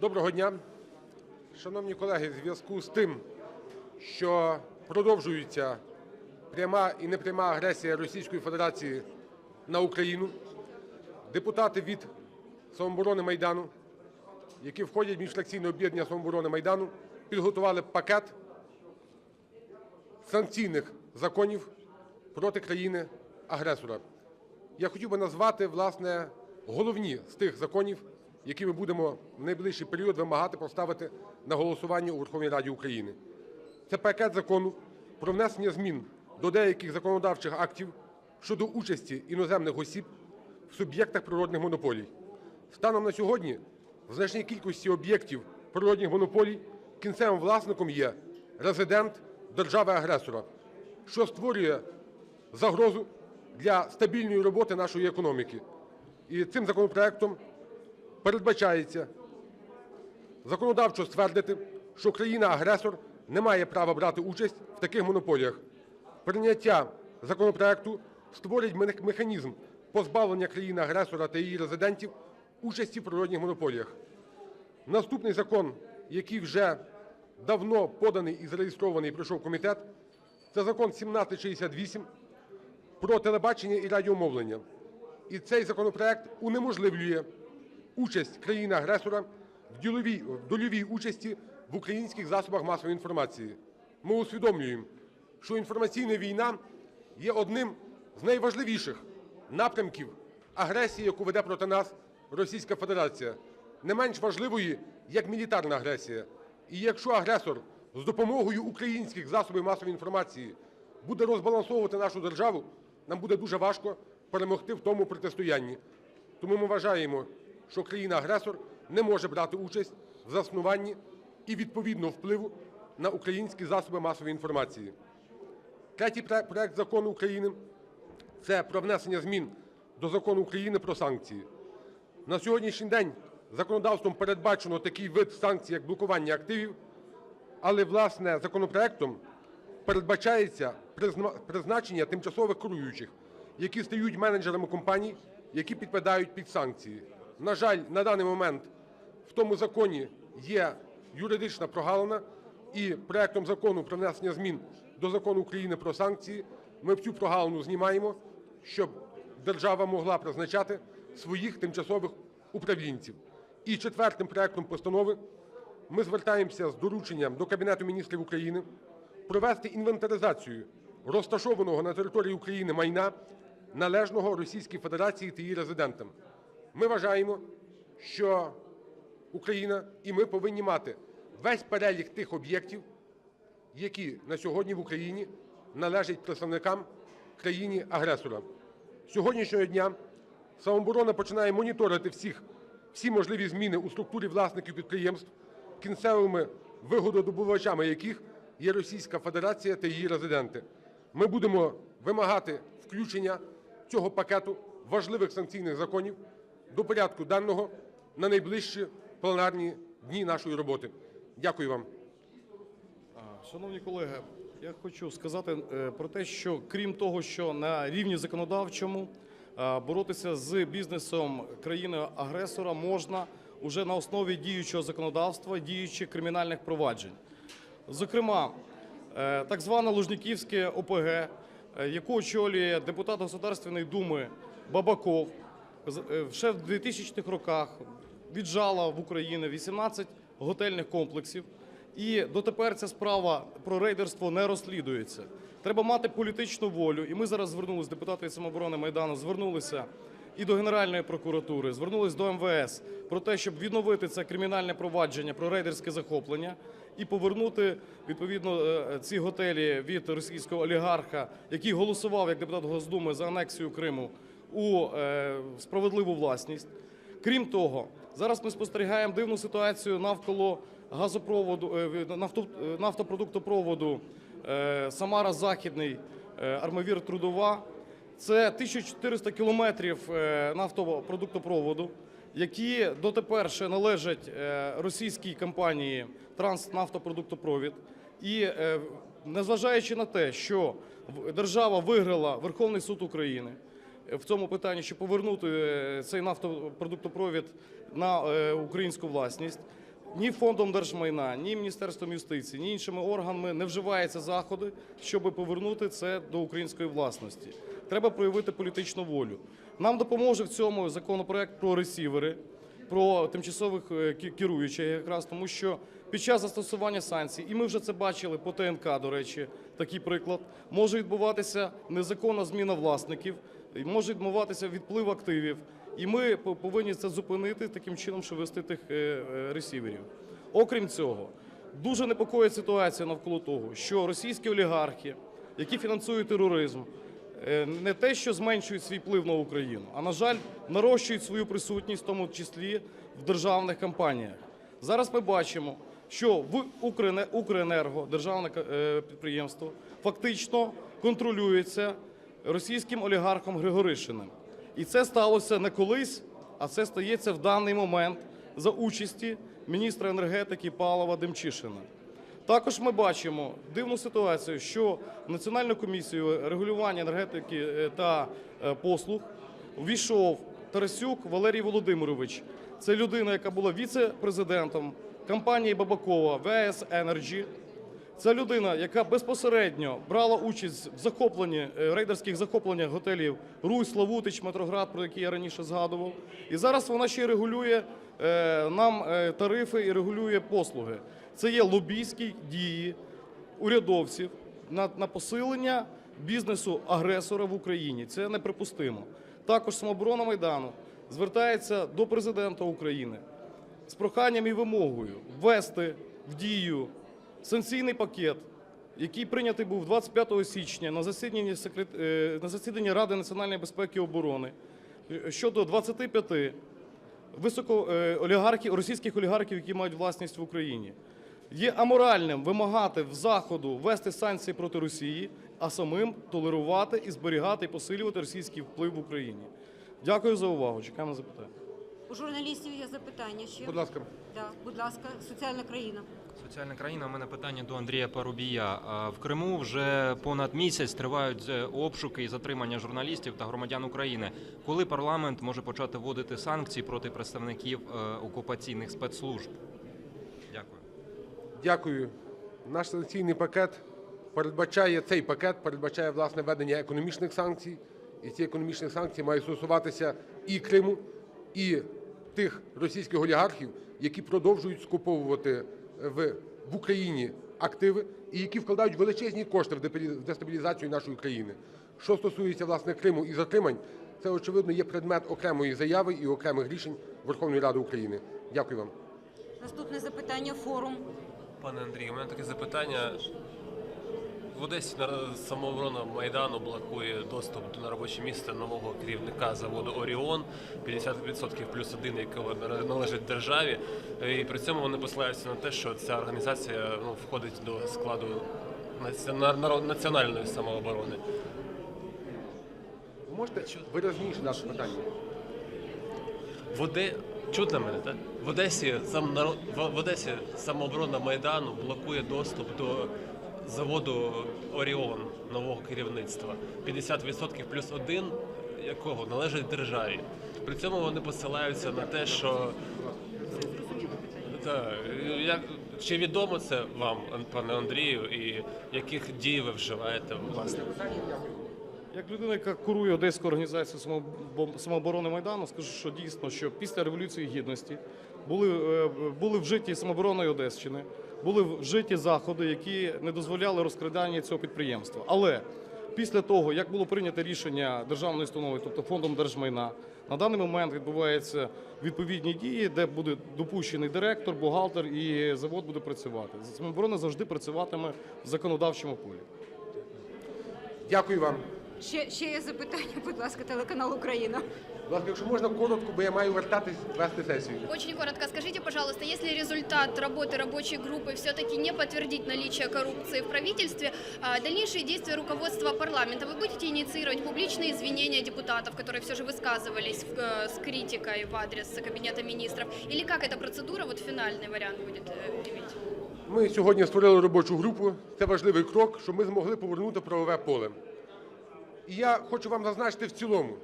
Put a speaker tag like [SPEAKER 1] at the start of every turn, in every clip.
[SPEAKER 1] Доброго дня. Шановні колеги, в зв'язку з тим, що продовжується пряма і непряма агресія Російської Федерації на Україну, депутати від "Самооборони Майдану", які входять в міжфракційне об'єднання "Самооборони Майдану", підготували пакет санкційних законів проти країни-агресора. Я хотів би назвати, власне, головні з тих законів, які ми будемо в найближчий період вимагати поставити на голосування у Верховній Раді України. Це пакет закону про внесення змін до деяких законодавчих актів щодо участі іноземних осіб в суб'єктах природних монополій. Станом на сьогодні в значній кількості об'єктів природних монополій кінцевим власником є резидент держави-агресора, що створює загрозу для стабільної роботи нашої економіки. І цим законопроектом передбачається законодавчо ствердити, що країна-агресор не має права брати участь в таких монополіях. Прийняття законопроекту створить механізм позбавлення країни-агресора та її резидентів участі в природних монополіях. Наступний закон, який вже давно поданий і зареєстрований, пройшов комітет, це закон 1768 про телебачення і радіомовлення. І цей законопроект унеможливлює участь країни-агресора в дольовій участі в українських засобах масової інформації. Ми усвідомлюємо, що інформаційна війна є одним з найважливіших напрямків агресії, яку веде проти нас Російська Федерація, не менш важливої, як мілітарна агресія. І якщо агресор з допомогою українських засобів масової інформації буде розбалансовувати нашу державу, нам буде дуже важко перемогти в тому протистоянні. Тому ми вважаємо, що країна-агресор не може брати участь в заснуванні і відповідно впливу на українські засоби масової інформації. Третій проект закону України – це про внесення змін до Закону України про санкції. На сьогоднішній день законодавством передбачено такий вид санкцій, як блокування активів, але, власне, законопроектом передбачається призначення тимчасових керуючих, які стають менеджерами компаній, які підпадають під санкції. На жаль, на даний момент в тому законі є юридична прогалина, і проектом Закону про внесення змін до Закону України про санкції ми цю прогалину знімаємо, щоб держава могла призначати своїх тимчасових управлінців. І четвертим проектом постанови ми звертаємося з дорученням до Кабінету Міністрів України провести інвентаризацію розташованого на території України майна, належного Російській Федерації та її резидентам. Ми вважаємо, що Україна і ми повинні мати весь перелік тих об'єктів, які на сьогодні в Україні належать представникам країни-агресора. Сьогоднішнього дня самооборона починає моніторити всі можливі зміни у структурі власників підприємств, кінцевими вигододобувачами яких є Російська Федерація та її резиденти. Ми будемо вимагати включення цього пакету важливих санкційних законів до порядку денного на найближчі пленарні дні нашої роботи. Дякую вам.
[SPEAKER 2] Шановні колеги, я хочу сказати е, про те, що крім того, що на рівні законодавчому е, боротися з бізнесом країни-агресора можна уже на основі діючого законодавства, діючих кримінальних проваджень. Зокрема, е, так зване Лужниківське ОПГ, яку очолює депутат Государственної Думи Бабаков, ще в 2000-х роках віджала в Україні 18 готельних комплексів. І дотепер ця справа про рейдерство не розслідується. Треба мати політичну волю. І ми зараз звернулися, депутати самооборони Майдану, звернулися і до Генеральної прокуратури, звернулися до МВС про те, щоб відновити це кримінальне провадження про рейдерське захоплення і повернути відповідно е, ці готелі від російського олігарха, який голосував як депутат Госдуми за анексію Криму у е, справедливу власність. Крім того, зараз ми спостерігаємо дивну ситуацію навколо газопроводу е, е, нафтопродуктопроводу Самара Західний Армавір Трудова. Це 1400 кілометрів нафтопродуктопроводу, які дотепер ще належать російській компанії Транснафтопродуктопровід. І незважаючи на те, що держава виграла Верховний суд України в цьому питанні, щоб повернути е, цей нафтопродуктопровід на е, українську власність. ні фондом держмайна, ні міністерством юстиції, ні іншими органами не вживаються заходи, щоб повернути це до української власності. Треба проявити політичну волю. Нам допоможе в цьому законопроект про ресівери, про тимчасових е, керуючих, якраз тому, що під час застосування санкцій, і ми вже це бачили по ТНК, до речі, такий приклад, може відбуватися незаконна зміна власників, може відбуватися відплив активів. І ми повинні це зупинити таким чином, щоб вести тих е, е, ресіверів. Окрім цього, дуже непокоїть ситуація навколо того, що російські олігархи, які фінансують тероризм, е, не те, що зменшують свій вплив на Україну, а на жаль, нарощують свою присутність, в тому числі в державних компаніях. Зараз ми бачимо, що в Укренерго, державне підприємство, фактично контролюється російським олігархом Григоришиним. І це сталося не колись, а це стається в даний момент за участі міністра енергетики Павла Демчишина. Також ми бачимо дивну ситуацію, що в Національну комісію регулювання енергетики е, та е, послуг увійшов Тарасюк Валерій Володимирович. Це людина, яка була віце-президентом компанії Бабакова ВС Енерджі. Це людина, яка безпосередньо брала участь в захопленні е, рейдерських захопленнях готелів Русь, Славутич, Метроград, про які я раніше згадував. І зараз вона ще й регулює е, нам е, тарифи і регулює послуги. Це є лобійські дії урядовців на, на посилення бізнесу агресора в Україні. Це неприпустимо. Також самооборона Майдану звертається до президента України з проханням і вимогою ввести в дію санкційний пакет, який прийнятий був 25 січня на засіданні, е, на засіданні Ради національної безпеки і оборони е, щодо 25 високо е, олігархів, російських олігархів, які мають власність в Україні. Є аморальним вимагати в заходу ввести санкції проти Росії, а самим толерувати і зберігати і посилювати російський вплив в Україні. Дякую за увагу. Чекаємо запитання.
[SPEAKER 3] У журналістів є запитання ще.
[SPEAKER 1] Будь ласка.
[SPEAKER 3] Да, будь ласка, соціальна країна.
[SPEAKER 4] Соціальна країна. У мене питання до Андрія Парубія. В Криму вже понад місяць тривають е, обшуки і затримання журналістів та громадян України. Коли парламент може почати вводити санкції проти представників е, окупаційних спецслужб? Дякую.
[SPEAKER 1] Дякую. Наш санкційний пакет передбачає цей пакет, передбачає власне введення економічних санкцій. І ці економічні санкції мають стосуватися і Криму, і тих російських олігархів, які продовжують скуповувати в, в Україні активи і які вкладають величезні кошти в дестабілізацію нашої країни. Що стосується власне Криму і затримань, це очевидно є предмет окремої заяви і окремих рішень Верховної Ради України. Дякую вам.
[SPEAKER 3] Наступне запитання форум.
[SPEAKER 5] Пане Андрію, у мене таке запитання. Одесі самооборона Майдану блокує доступ до на робоче місце нового керівника заводу Оріон, 50% плюс один, якого належить державі. І при цьому вони посилаються на те, що ця організація ну, входить до складу національної самооборони.
[SPEAKER 1] Ви можете виразніше дати питання?
[SPEAKER 5] В Оде... Чутно мене, так? В Одесі сам народ в Одесі самооборона Майдану блокує доступ до заводу Оріон нового керівництва. 50% плюс один, якого належить державі. При цьому вони посилаються на те, що так, як чи відомо це вам, пане Андрію, і яких дій ви вживаєте власне?
[SPEAKER 2] Як людина, яка курує Одеську організацію самообо- самооборони Майдану, скажу, що дійсно, що після Революції Гідності були, е, були вжиті самообороною Одещини, були вжиті заходи, які не дозволяли розкрадання цього підприємства. Але після того, як було прийнято рішення державної установи, тобто фондом держмайна, на даний момент відбуваються відповідні дії, де буде допущений директор, бухгалтер і завод буде працювати. Самооборона завжди працюватиме в законодавчому полі.
[SPEAKER 1] Дякую вам.
[SPEAKER 3] Ще, ще є запитання, будь ласка, телеканал Україна.
[SPEAKER 1] Будь ласка, якщо можна коротко, бо я маю вертатись вести сесію.
[SPEAKER 6] Очень коротко скажите, пожалуйста, если результат работы рабочей группы все-таки не подтвердит наличие коррупции в правительстве, а, дальнейшие действия руководства парламента вы будете инициировать публичные извинения депутатов, которые все же высказывались в- э, с критикой в адрес Кабинета министров? Или как эта процедура, вот финальный вариант будет э, иметь?
[SPEAKER 1] Ми сьогодні створили робочу групу. Це важливий крок, щоб ми змогли повернути правове поле. І я хочу вам зазначити в цілому,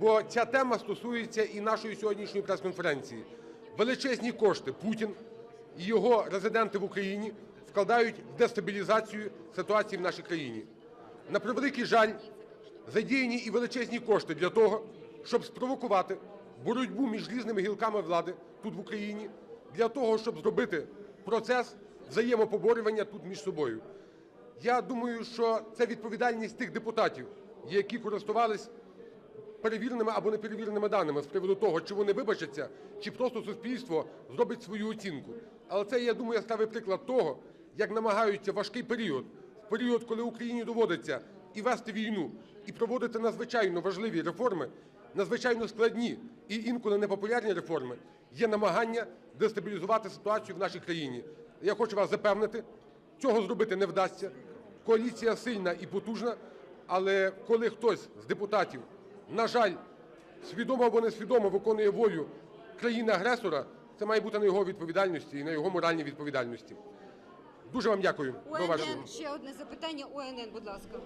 [SPEAKER 1] бо ця тема стосується і нашої сьогоднішньої прес-конференції. Величезні кошти Путін і його резиденти в Україні вкладають в дестабілізацію ситуації в нашій країні. На превеликий жаль, задіяні і величезні кошти для того, щоб спровокувати боротьбу між різними гілками влади тут в Україні, для того, щоб зробити процес взаємопоборювання тут між собою. Я думаю, що це відповідальність тих депутатів, які користувались перевіреними або неперевіреними даними з приводу того, чи вони вибачаться, чи просто суспільство зробить свою оцінку. Але це, я думаю, яскравий приклад того, як намагаються важкий період, в період, коли Україні доводиться і вести війну, і проводити надзвичайно важливі реформи, надзвичайно складні і інколи непопулярні реформи, є намагання дестабілізувати ситуацію в нашій країні. Я хочу вас запевнити, цього зробити не вдасться. Коаліція сильна і потужна, але коли хтось з депутатів, на жаль, свідомо або несвідомо виконує волю країни-агресора, це має бути на його відповідальності і на його моральній відповідальності. Дуже вам дякую.
[SPEAKER 3] ОНН, ще одне запитання. ОНН, будь ласка.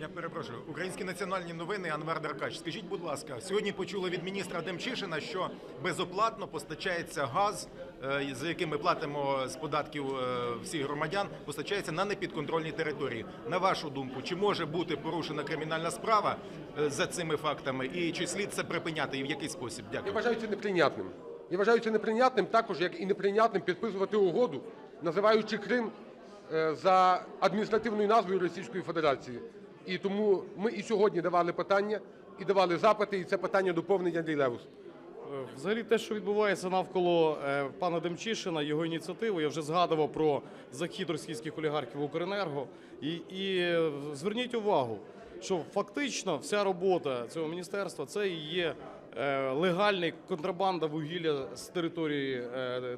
[SPEAKER 7] Я перепрошую. Українські національні новини Анвар Деркач. Скажіть, будь ласка, сьогодні почули від міністра Демчишина, що безоплатно постачається газ, за яким ми платимо з податків е, всіх громадян, постачається на непідконтрольній території. На вашу думку, чи може бути порушена кримінальна справа е, за цими фактами, і чи слід це припиняти і в який спосіб?
[SPEAKER 1] Я
[SPEAKER 7] Дякую.
[SPEAKER 1] вважаю це неприйнятним. Я вважаю це неприйнятним також, як і неприйнятним підписувати угоду, називаючи Крим е, за адміністративною назвою Російської Федерації. І тому ми і сьогодні давали питання, і давали запити, і це питання доповнення Андрій Левус.
[SPEAKER 2] Взагалі, те, що відбувається навколо е, пана Демчишина, його ініціативи, я вже згадував про захід російських олігархів Укренерго. І, і е, зверніть увагу, що фактично вся робота цього міністерства це і є е, легальний контрабанда вугілля з території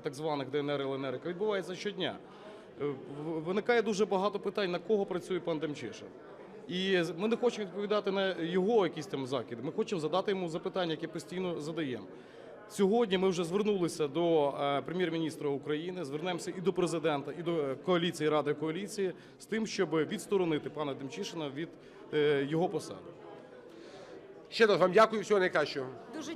[SPEAKER 2] так званих ДНР і ЛНР, яка відбувається щодня. Виникає дуже багато питань, на кого працює пан Демчишин. І ми не хочемо відповідати на його якісь там закиди. Ми хочемо задати йому запитання, яке постійно задаємо. Сьогодні ми вже звернулися до е, прем'єр-міністра України, звернемося і до президента, і до е, коаліції Ради коаліції з тим, щоб відсторонити пана Демчишина від е, його посади.
[SPEAKER 1] Ще раз вам дякую, всього найкращого.
[SPEAKER 3] Дуже